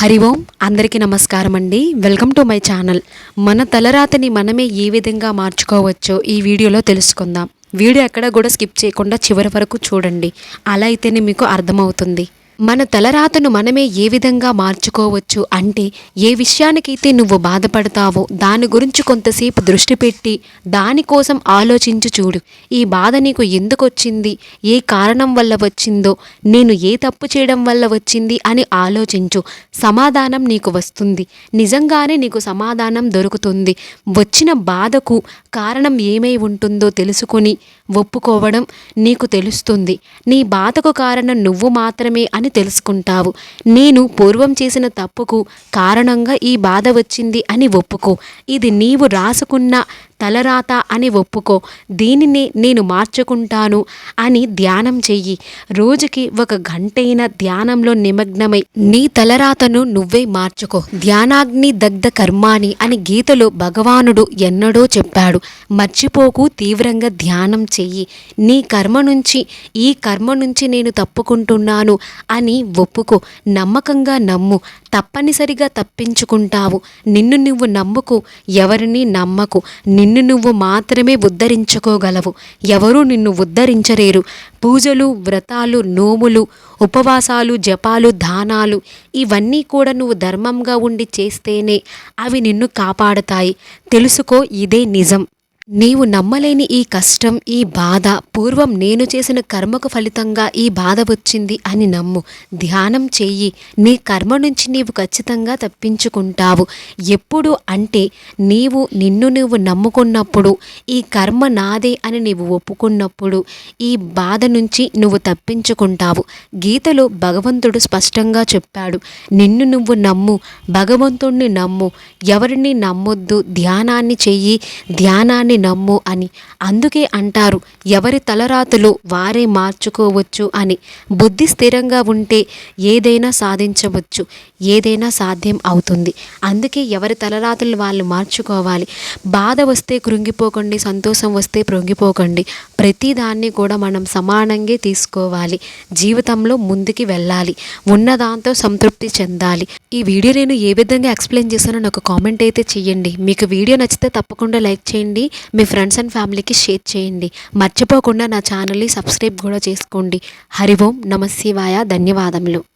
హరి ఓం అందరికీ నమస్కారం అండి వెల్కమ్ టు మై ఛానల్. మన తలరాతని మనమే ఏ విధంగా మార్చుకోవచ్చో ఈ వీడియోలో తెలుసుకుందాం. వీడియో ఎక్కడ కూడా స్కిప్ చేయకుండా చివరి వరకు చూడండి. అలా అయితేనే మీకు అర్థమవుతుంది. మన తలరాతను మనమే ఏ విధంగా మార్చుకోవచ్చు? అంటే ఏ విషయానికైతే నువ్వు బాధపడతావో దాని గురించి కొంతసేపు దృష్టి పెట్టి దానికోసం ఆలోచించి చూడు. ఈ బాధ నీకు ఎందుకు వచ్చింది ఏ కారణం వల్ల వచ్చిందో? నేను ఏ తప్పు చేయడం వల్ల వచ్చింది? అని ఆలోచించు. సమాధానం నీకు వస్తుంది. నిజంగానే నీకు సమాధానం దొరుకుతుంది. వచ్చిన బాధకు కారణం ఏమై ఉంటుందో తెలుసుకొని ఒప్పుకోవడం నీకు తెలుస్తుంది. నీ బాధకు కారణం నువ్వు మాత్రమే అని తెలుసుకుంటావు. నేను పూర్వం చేసిన తప్పుకు కారణంగా ఈ బాధ వచ్చింది అని ఒప్పుకో. ఇది నీవు రాసుకున్న తలరాత అని ఒప్పుకో. దీనిని నేను మార్చుకుంటాను అని ధ్యానం చెయ్యి. రోజుకి ఒక గంటైన ధ్యానంలో నిమగ్నమై నీ తలరాతను నువ్వే మార్చుకో. ధ్యానాగ్ని దగ్ధ కర్మాని అని గీతలో భగవానుడు ఎన్నడో చెప్పాడు. మర్చిపోకు తీవ్రంగా ధ్యానం చెయ్యి. నీ కర్మ నుంచి ఈ కర్మ నుంచి నేను తప్పుకుంటున్నాను అని ఒప్పుకో. నమ్మకంగా నమ్ము. తప్పనిసరిగా తప్పించుకుంటావు. నిన్ను నువ్వు నమ్ముకు. ఎవరిని నమ్మకు. నిన్ను నువ్వు మాత్రమే ఉద్ధరించుకోగలవు. ఎవరూ నిన్ను ఉద్ధరించలేరు పూజలు వ్రతాలు నోములు ఉపవాసాలు జపాలు దానాలు ఇవన్నీ కూడా నువ్వు ధర్మంగా ఉండి చేస్తేనే అవి నిన్ను కాపాడుతాయి. తెలుసుకో ఇదే నిజం. నీవు నమ్మలేని ఈ కష్టం ఈ బాధ పూర్వం నేను చేసిన కర్మకు ఫలితంగా ఈ బాధ వచ్చింది అని నమ్ము. ధ్యానం చెయ్యి. నీ కర్మ నుంచి నీవు ఖచ్చితంగా తప్పించుకుంటావు. ఎప్పుడు అంటే నీవు నిన్ను నువ్వు నమ్ముకున్నప్పుడు ఈ కర్మ నాదే అని నీవు ఒప్పుకున్నప్పుడు ఈ బాధ నుంచి నువ్వు తప్పించుకుంటావు. గీతలో భగవంతుడు స్పష్టంగా చెప్పాడు నిన్ను నువ్వు నమ్ము. భగవంతుణ్ణి నమ్ము. ఎవరిని నమ్మొద్దు. ధ్యానాన్ని చెయ్యి. ధ్యానాన్ని నమ్ము అని అందుకే అంటారు ఎవరి తలరాతులు వారే మార్చుకోవచ్చు అని. బుద్ధి స్థిరంగా ఉంటే ఏదైనా సాధించవచ్చు ఏదైనా సాధ్యం అవుతుంది. అందుకే ఎవరి తలరాతులు వాళ్ళు మార్చుకోవాలి. బాధ వస్తే కృంగిపోకండి సంతోషం వస్తే కృంగిపోకండి. ప్రతిదాన్ని కూడా మనం సమానంగా తీసుకోవాలి. జీవితంలో ముందుకి వెళ్ళాలి. ఉన్నదాంతో సంతృప్తి చెందాలి. ఈ వీడియో నేను ఏ విధంగా ఎక్స్ప్లెయిన్ చేశానో నాకు కామెంట్ అయితే చేయండి. మీకు వీడియో నచ్చితే తప్పకుండా లైక్ చేయండి. మీ ఫ్రెండ్స్ అండ్ ఫ్యామిలీకి షేర్ చేయండి. మర్చిపోకుండా నా ఛానల్ని సబ్స్క్రైబ్ కూడా చేసుకోండి. హరి ఓం నమశివాయ. ధన్యవాదములు.